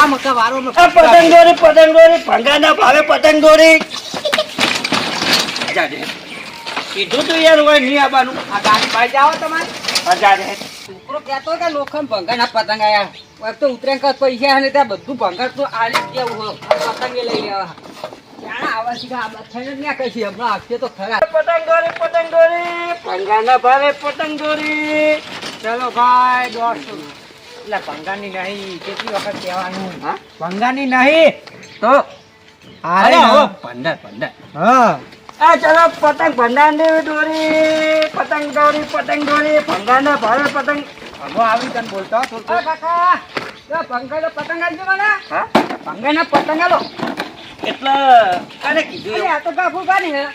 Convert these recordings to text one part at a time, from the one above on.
આ મકા વારો અમે પતંગ દોરી પતંગ દોરી ભંગાના ભાવે પતંગ દોરી કીધું તું યાર હોય નહીં આવવાનું. આ ગાડી પાઈ જાઓ તમારે. હજાર. છોકરો કહેતો કે લોખમ ભંગાના પતંગ આયા. તો ઉતરેણ કર પૈસા અને ત્યાં બધું ભંગાર તો આલી જ દેવું પતંગે લઈ લેવા. દોરી પતંગ દોરી ભંગાના ભાવે પતંગ દોરી ચલો ભાઈ દોઢસો એટલે ભંગાની નહીં કેટલી વખત કહેવાનું? હા? ભંગાની નહીં તો અરે હો પંદર પંદર હા. આ ચલો પતંગ ભંડારની દોરી પતંગ દોરી પતંગ દોરી ભંગાના ભાવે પતંગ. હવે આવી તને બોલતો કાકા. તો ભંગાનો પતંગ આલજો મને. હા? ભંગાના પતંગ આલો. એટલે કીધું અરે એવું? આ તો બાપુ બાની હે.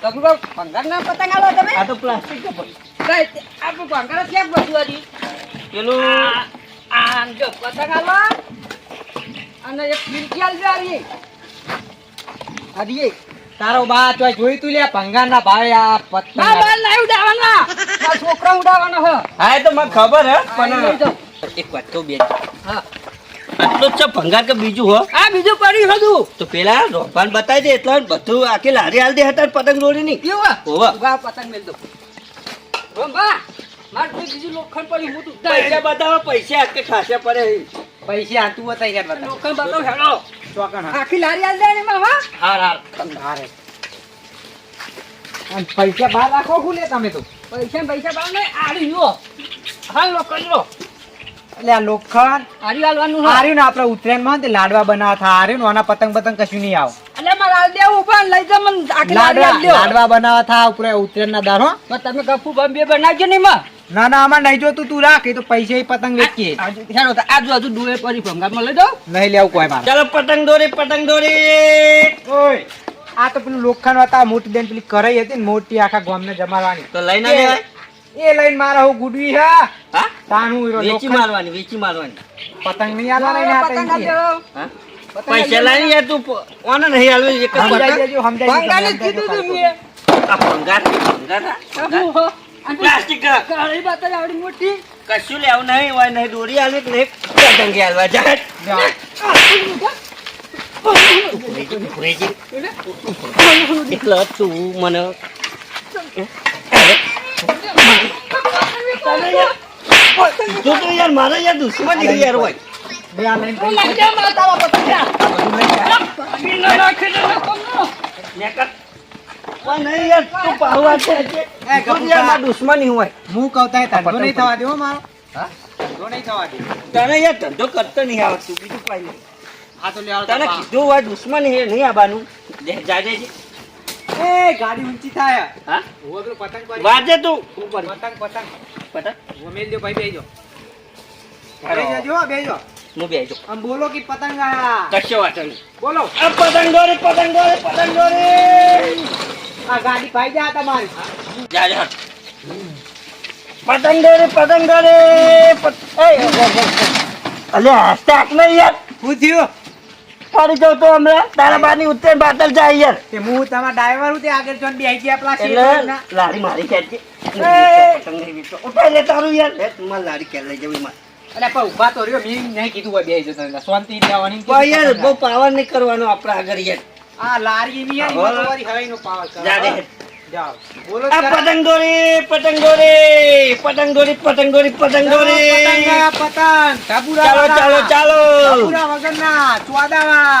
કહો ભંગારના પતંગ આલો તમે. આ તો પ્લાસ્ટિક પણ. કઈ આપણું ભંગાર બધું હજી? પેલું આ જો પતંગ આલો અને એક ફિરકી આલજો આરી આરી તારો બા તો જોઈ તું લે ભંગારના ભાવે આ પતંગ ના બા નહીં ઉડાવવાના. આ છોકરા ઉડાવવાનો હે. હા તો મને ખબર હે પણ. એક વાત કહું બેન હા. આટલું છે ભંગાર કે બીજું હો? આ બીજું પડ્યું હતું. તો પેલા રોપાન બતાવી દે એટલે બધું આખી લારી હાલ દે હતા પતંગ દોરી ની કેવું હોવે. પતંગ મેલ દો. રોંબા માર કોઈ બીજું લોખંડ પડ્યું હું તું પૈસા બતાવો પૈસા આકે ખાસા પડે. પૈસા આ બતાઈ ગયા બતા લોખંડ બતાવ હેડો. ચોકણ આખી લારી આલ દે ને માં હા? હાર હાર. અને પૈસા બહાર રાખો હું લે તમે તો. પૈસા ને પૈસા બહાર નહીં આડી લો હાલ લોખંડ લો એટલે આ લોખંડ આરી હાલવાનું હાર્યું ને આપણે ઉત્તરાયણમાં તે લાડવા બનાવવા થા હાર્યું આના પતંગ પતંગ કશું નહીં આવ. એટલે મારે હાલ દેવું પણ લઈ જા મને લાડવા બનાવવા થા ઉપરે ઉત્તરાયણ ના દારો તમે ગફુ બંબે બનાવજો ને માં. ના ના આમાં નહીં જોતું તું રાખ એ તો પૈસા પતંગ વેચીએ. આજુ હેડો તો આજુ આજુ ડુએ પડી ભંગારમાં લઈ દો નહીં લેવું કોઈ મારે. ચાલો પતંગ દોરી પતંગ દોરી. ઓય આ તો પેલું લોખંડ હતા મોટી બેન પેલી કરાઈ હતી ને મોટી આખા ગામને જમાડવાની. તો લઈ ના લેવાય એ લઈને મારા હું ગુડવી હા. હા? તાનું વેચી મારવાની વેચી મારવાની. પતંગ નહીં આલવાના પતંગ. હા? પૈસા લઈને યાર તું ઓને નહીં હાલવું એક જ સમજાઈ પતંગ. દેજો સમજાઈ દેજો, કીધું તું મેં. આ ભંગાર ભંગાર હા. કાળી બાતરી આવડી મોટી કશું લેવું નહીં હોય નહીં દોરી હાલવી કે નહીં પતંગી જાય દેજો. એટલે તું મને તું તો યાર મારે યાર દુશ્મન છે યાર હોય બે આ લઈને પૈસા મેં નહીં યાર તું પાહવા છે. છે. એ તું યાર દુશ્મની હોય. હું કહું તારે ધંધો નહીં થવા દેવો મારો. હા? ધંધો નહીં થવા દે તને યાર ધંધો કરતો નહીં આવડતું બીજું કઈ નહીં. આ તો લેવા તને કીધું હોય દુશ્મની હે નહીં આવવાનું. એ ગાડી ઊંચી થાય. હા? હું પતંગ પર વાજે તું. ઉપર પતંગ પતંગ. પતંગ? હું મેલ દો ભાઈ બેજો. હાલો. બેજો બેજો. હું બેજો. આમ બોલો કે પતંગ આયા. કશો વાંધો બોલો. આ પતંગ દોરી પતંગ દોરી પતંગ દોરી. આ ગાડી પાઈ જા તમારી. જા જા. પતંગ રે પતંગ રે અલે હસતા હાથ નહીં યાર. હું થયો? પડી જાઉં તો હમણાં. તારા બાની ઉત્તર બાતલ જાય યાર. તે હું તમારા ડ્રાઈવર હું તે આગળ જોન બેહી ગયા પેલા એટલે લારી મારી વેચતો. ઉપાય લે તારું યાર. લે તું મારી લારી કે લઈ જવી મારે અલ્યા પણ ઊભા તો રહ્યો. મેં નહીં કીધું હોય બેહી જતો શાંતિ દેવાની યાર બહુ પાવર નહીં કરવાનો આપણા આગળ યાર. આ લારી ની આઈ હવે. તો પાવર કરો. જાઓ. બોલો આ જરા. પતંગ દોરી પતંગ દોરી પતંગ દોરી પતંગ દોરી પતંગ. દોરી પતંગ આ પતંગ ઢબુરા ચાલો ચાલો. ચાલો ઢબુરા વગરના. ચોદાવા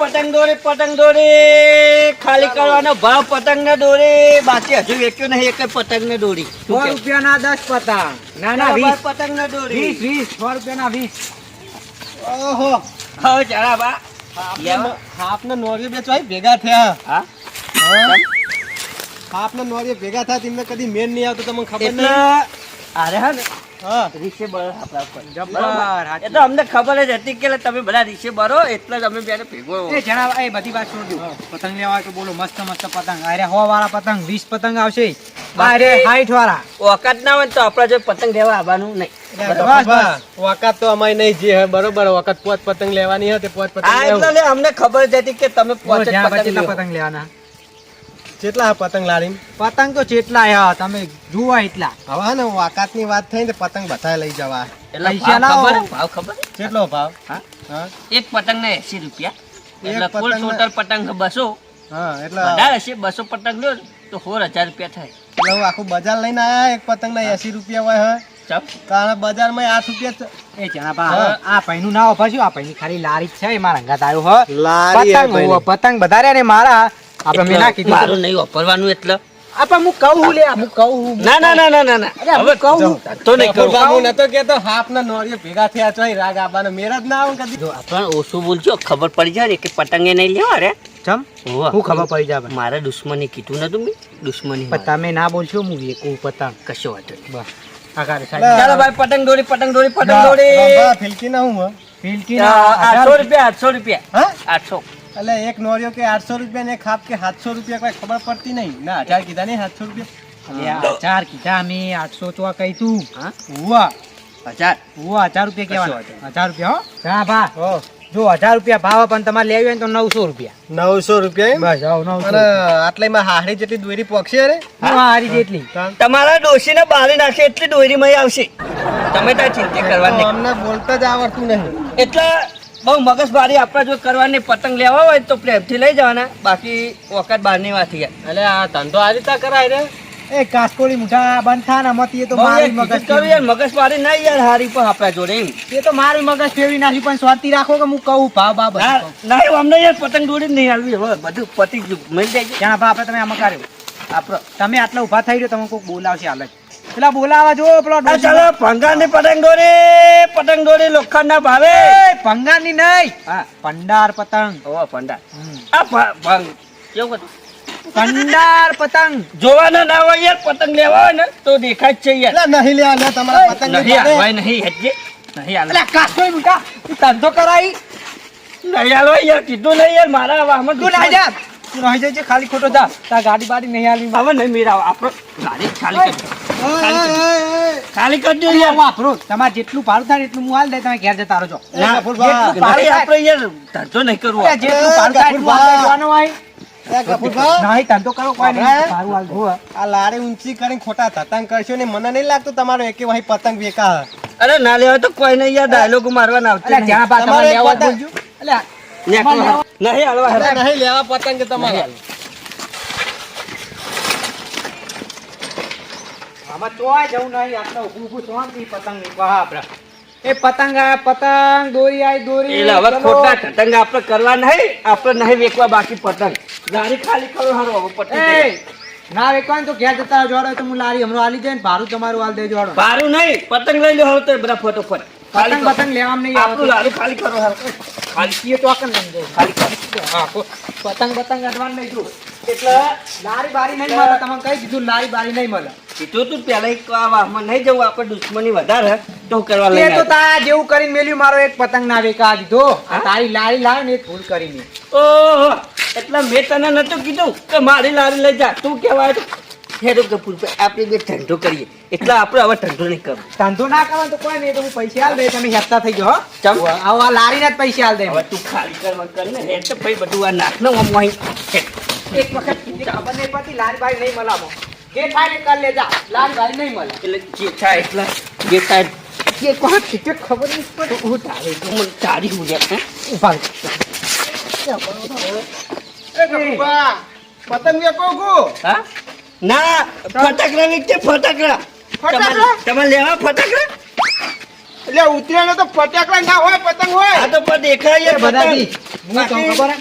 પતંગ દોરી પતંગ દોરી ખાલી કરવાનો ભાવ પતંગ ને દોરી. બાકી હજુ વેચ્યું નહીં એક પતંગ ને દોરી સો રૂપિયા ના દસ પતંગ. ના ના વીસ. પતંગ ને દોરી. વીસ વીસ સો રૂપિયાના વીસ. ઓહો. હવે ચાલા બા. આપને નોરી બે ચોઈ ભેગા થયા. હા? આપને નોરી ભેગા થયા તમને કદી મેન નહીં આવતો તમને ખબર નહીં? અરે હા ને. અમને ખબર જ હતી કે તમે બધા રીસે બરો એટલે અમે બેને ભેગો એ જણાવ એ બધી વાત પતંગ લેવા તો બોલો મસ્ત મસ્ત પતંગ. અરે હો વાળા પતંગ વીસ પતંગ આવશે. અરે હાઈટ વાળા. ઓકાત ના હોય તો આપણા જો પતંગ લેવા આવવાનું નહીં. બસ તો અમારી નહીં જે હે બરોબર વખત પોત પતંગ લેવાની હતી પોત પતંગ એટલે અમને ખબર જ હતી કે તમે પોતે પતંગ લેવાના. કેટલા પતંગ લાડી પતંગ તો જેટલા આયા તમે જુઓ એટલા. હવે ને વાકાતની વાત થઈ ને પતંગ બધા લઈ જવા. એટલે પૈસા ભાવ લાવો. ખબર ભાવ ખબર કેટલો ભાવ? એક પતંગ ને એસી રૂપિયા. કુલ ટોટલ પતંગ બસો. હા એટલે વધારે બસો પતંગ લો તો સોળ હજાર રૂપિયા થાય. એટલે હું આખું બજાર લઈને આયા એક પતંગ ના એસી રૂપિયા હોય હે. કારણ બજારમાં આઠ રૂપિયા એ ચણાભા પા આ પૈનું ના ઓફાશું આ પૈની ખાલી લારી છે એ મારા અંગાત આવ્યો હ. લારી પતંગ. પતંગ વધારે ને મારા આપણે મેં ના કીધું. મારું નહીં વાપરવાનું એટલે. આપા હું કહું હું લે હું કહું ના ના ના ના ના ના. અરે હું હવે કહું તો નહીં ગફુરભા, હું નતો કેતો હાફ ના નોરિયો ભેગા થયા છો રાગ આબાનો મેળ જ ના આવું કદી. જો પણ ઓછું બોલજો ખબર પડી જાય ને કે પતંગે નહીં લેવા રે. ચમ? હું ખબર પડી જાય મારે દુશ્મની કીધું નતું મેં? દુશ્મની પણ તમે ના બોલશો હું વેકું પતંગ. કશો વાંધો બસ. ચાલો ભાઈ પતંગ દોરી પતંગ દોરી પતંગ દોરી ફિલકી ના હું ફિલકી આઠસો રૂપિયા આઠસો રૂપિયા. હા? આઠસો. એટલે એક નોરિયો કે આઠસો રૂપિયા ને એક કે સાતસો રૂપિયા કોઈ ખબર પડતી નહીં? ના હજાર કીધા નહીં સાતસો રૂપિયા. હજાર કીધા અમે આઠસો તો કહી તું. હા? હુવા હજાર. હુવા હજાર રૂપિયા કેવાના કશો હજાર રૂપિયા હો. હા ભા ઓહ, જો હજાર રૂપિયા ભાવ પણ તમારે લેવી હોય તો નવસો રૂપિયા. નવસો રૂપિયા એમ? બસ આટલામાં જેટલી દોરી પોકશે અરે હારી જેટલી. તમારા ડોશીને બારી નાખે એટલી દોરી દોરીમાં આવશે. તમે ત્યાં ચિંતા કરવાની. અમને બોલતા જ આવડતું નહીં. એટલે બહુ મગજમારી આપણા જો કરવાની પતંગ લેવા હોય તો પ્રેમથી લઈ જવાના. બાકી વખત બહારની વાત એટલે આ ધંધો આ રીતે કરાય રે? એ કાસકોળી મુઠા બંધ થા ને આમાંથી તો મારી મગજ કરી યાર મગજમારી નહીં યાર હારી પણ આપણા જોડે એ તો મારી મગજ ફેરવી નાખી પણ શાંતિ રાખો કે હું કહું? ભાવ ભાવ ના. ના અમને યાર પતંગ દોડી નહીં આવી. હવે બધું પતી ગયું. મળી જાય ત્યાં આપણે તમે આમાં કર્યો આપણો. તમે આટલા ઊભા થઈ રહ્યો તમે કોઈક બોલાવશે હાલ. પેલા બોલાવા જો પેલો ચાલો ભંગારની પતંગ દોરી પતંગ દોરી લોખંડના ભાવે. ભંગારની નહીં. હા. પંડાર પતંગ. ઓ ભંડાર. આ ભંગ. કેવું હતું? પંડાર પતંગ. જોવાના ના હોય યાર પતંગ લેવા હોય ને તો દેખાય જ છે યાર. એટલે નહીં લેવા લે તમારા પતંગ નહીં હાલવાય નહીં હેજે નહીં અલ્યા કાસકોળી મુઠા તું ધંધો કરાઈ. નહીં હાલવાય યાર કીધું નહીં યાર મારા વાહમાં તું ના જા તું રહી જજે ખાલી ખોટો જા. તા ગાડી બાડી નહીં હાલી હવે નહીં મેરા આપણો ગાડી ખાલી કર ખાલી કર દે. યાર. વાપરો. તમારે જેટલું ભાડું થાય એટલું હું હાલ દે તમે ઘેર જતા રહો ના, જેટલું ભાડું ભાઈ આપણે યાર ધંધો નહીં કરવો. જેટલું ભાડું થાય એટલું હાલ દેવાનું હોય. આ લારી ઊંચી કરીને ખોટા ધતાંગ કરશો ને મને નહીં લાગતું તમારો એકે વહી પતંગ વેકા અરે ના લેવા તો કોઈ નહીં યાર ડાયલોગ મારવાના આવતી જ્યાં બા તમારે લેવા બોલજો. નહીં નહીં હાલવા. અરે હાલવા. નહીં લેવા પતંગ તમારે. આમાં ચોય જવું નહીં આપણે ઊભું ઊભું શાંતિ પતંગ વેચવા આપણે એ પતંગ આયા પતંગ દોરી આય દોરી. એટલે હવે ખોટા પતંગ આપણે કરવા નહીં આપણે નહીં વેચવા બાકી પતંગ. લારી ખાલી કરો હારો હવે પતંગ ના વેચવા તો ઘેર જતા જોડો તો હું લારી હમણાં આલી જાય ને ભારું તમારું હાલ દેજો જોડો બારું નહીં પતંગ લઈ લો હવે તો બધા ફોટો પર પતંગ પતંગ લેવા નહીં આપણું લારી ખાલી કરો હારો. ખાલી. કીએ તો આકન લઈ જાય. ખાલી કરો હા, પતંગ પતંગ અડવાનું નહીં જો એટલે લારી બારી નહીં મળે તમને કહી દીધું લારી બારી નહીં મળે. કીધું તું પેલા એક વાહમાં નહીં જવું આપણે દુશ્મની વધારે. તો કરવા લઈ તો તા જેવું કરીને મેલ્યું મારો એક પતંગ ના વેકા દીધો તારી લારી લાવે ને એ ભૂલ કરીને. ઓહો એટલે મેં તને નતું કીધું કે મારી લારી લઈ જા. તું કહેવાય તો હેરો કપૂર ભાઈ આપણે બે ધંધો કરીએ. એટલે આપણે હવે ધંધો નહીં કરવો. ધંધો ના કરવાનો તો કોઈ નહીં તો હું પૈસા હાલ દે તમે હેપતા થઈ ગયો ચમ? આ લારીના જ પૈસા હાલ દે. હવે તું ખાલી કરવા તો ભાઈ બધું આ નાખ ને આમ એક વખત કીધી પછી લારી બારી નહીં આમાં. જે થાય કર બારી નહીં મળે. એટલે જે થાય એટલે જે થાય. જે કોઈ કીધે ખબર નહીં પડે હું તારે તો મને તારી હું હે? ઊભા પતંગ વેકો ગો હા? ના ફટાકડા વેચે ફટાકડા. ફટાકડા? તમારે લેવા ફટાકડા? એટલે ઉતરેણ તો ફટાકડા ના હોય પતંગ હોય. આ તો દેખાય હું ખબર હે?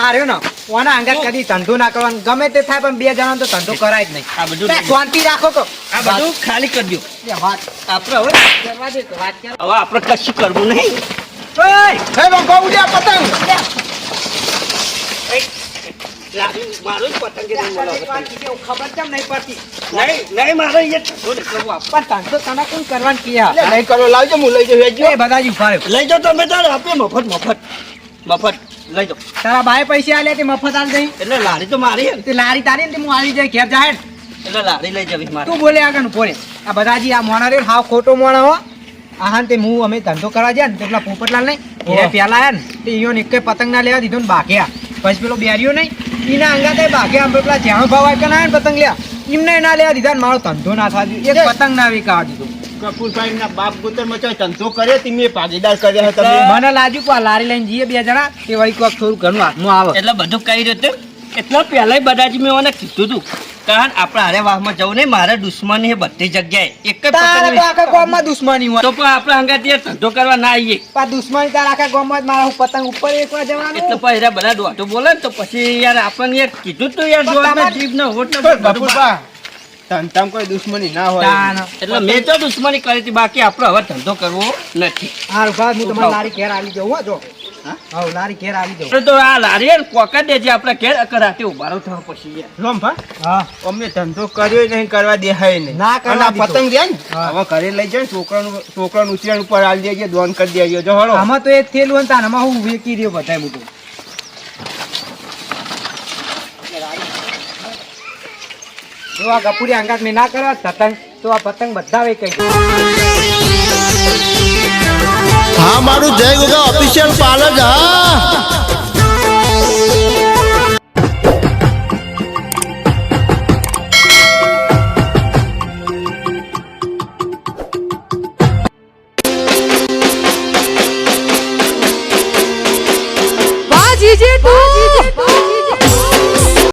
આ રહ્યો ને ઓના કદી ધંધો ના કરવાનો. ગમે તે થાય પણ બે જણા તો ધંધો કરાય જ નહીં. આ બધું શાંતિ રાખો તો. આ બધું ખાલી કરી એ વાત. આપણે હવે કરવા દે તો વાત હવે આપણે કશું કરવું નહીં! હે બંકો ઉડ્યા પતંગ. પતંગ એવું ખબર કેમ નહીં પડતી? નહીં નહીં મારે એ ધંધો નહીં કરવો આપણે. પણ ધંધો તને કોણ કરવાનું કિયા નહીં કરો લાવજો હું લઈ જઉં એ બધાજી રહ્યો. લઈ જાઓ તમે તારે આપે મફત મફત મફત. લઈ જાઓ. તારા બાએ પૈસા આલે તે મફત આલ દઈ. એટલે લારી તો મારી હે તે લારી તારી ને તે હું આવી જાય ઘેર જાય એટલે લારી લઈ જવી મારે. તું બોલે આગળ પોરે આ બધાજી આ મોણા રે હાવ ખોટો મોણા હો. આહાન તે હું અમે ધંધો કરવા ગયા ને તે પેલા પોપટલાલ નહીં એ પેલા આયા ને તે ઈયોને એક પતંગ ના લેવા દીધો ને બાક્યા પછી પેલો બેર્યો નહીં એના અંગાતે બાકી આમ પેલા જ્યાં ભાવ કે ના ને પતંગ લ્યા એમને ના લેવા દીધા ને મારો ધંધો ના થાય એક પતંગ ના વિકા દીધો. કપૂરભાઈ ના બાપ ગોતરમાં ધંધો કર્યો તમે ભાગીદાર કર્યા હતા. તમે મને લાગ્યું કે આ લારી લઈને જઈએ બે જણા તે વળી કોક થોડું ઘરનું હાથમાં આવે. એટલે બધું કહી રહ્યો હતું એટલે પહેલા બધાજી મેં મને કીધું હતું કારણ આપણે હારે વાહમાં જવું નહીં મારે દુશ્મની છે બધી જગ્યાએ. એક જ આખા ગામમાં દુશ્મની હોય. તો પણ આપણે હંગાથી ધંધો કરવા ના આવીએ. પા દુશ્મની તાર આખા ગામમાં મારા હું પતંગ ઉપર એકવાર જવાનું? એટલે પછી બધા દોઢો બોલે ને તો પછી યાર આપણને યાર કીધું તું યાર પણ જીભ ને હોઠ ને પણ બધું કપૂરભા ધંધામાં કોઈ દુશ્મની ના હોય. એટલે મેં તો દુશ્મની કરી હતી બાકી આપણો હવે ધંધો કરવો નથી. હારું ભાઈ હું તમારી લારી ઘેર આવી જાઉં હો જો. હા? હા લારી ઘેર આવી જાઉં. તો આ લારી કોકા દેજે આપણે ઘેર કરાતે ઉભારો થવા પછી લોમ ભા હા. અમને ધંધો કર્યો નહીં કરવા દેહાય નહીં. ના કરવા. પતંગ દે ને હવે ઘરે લઈ જાય છોકરાનું છોકરાનું ઉછેરણ ઉપર આલી દેજે દોન કરી દેજો જો હળો. આમાં તો એ થેલું હતા ને આમાં હું વેકી રહ્યો બધાય બધું. જો આ ગપુરી અંગાત મેં ના કરવા પતંગ, તો આ પતંગ બધા કઈ હા, મારું જય ગોગા ઓફિશિયલ પાર્લર હા.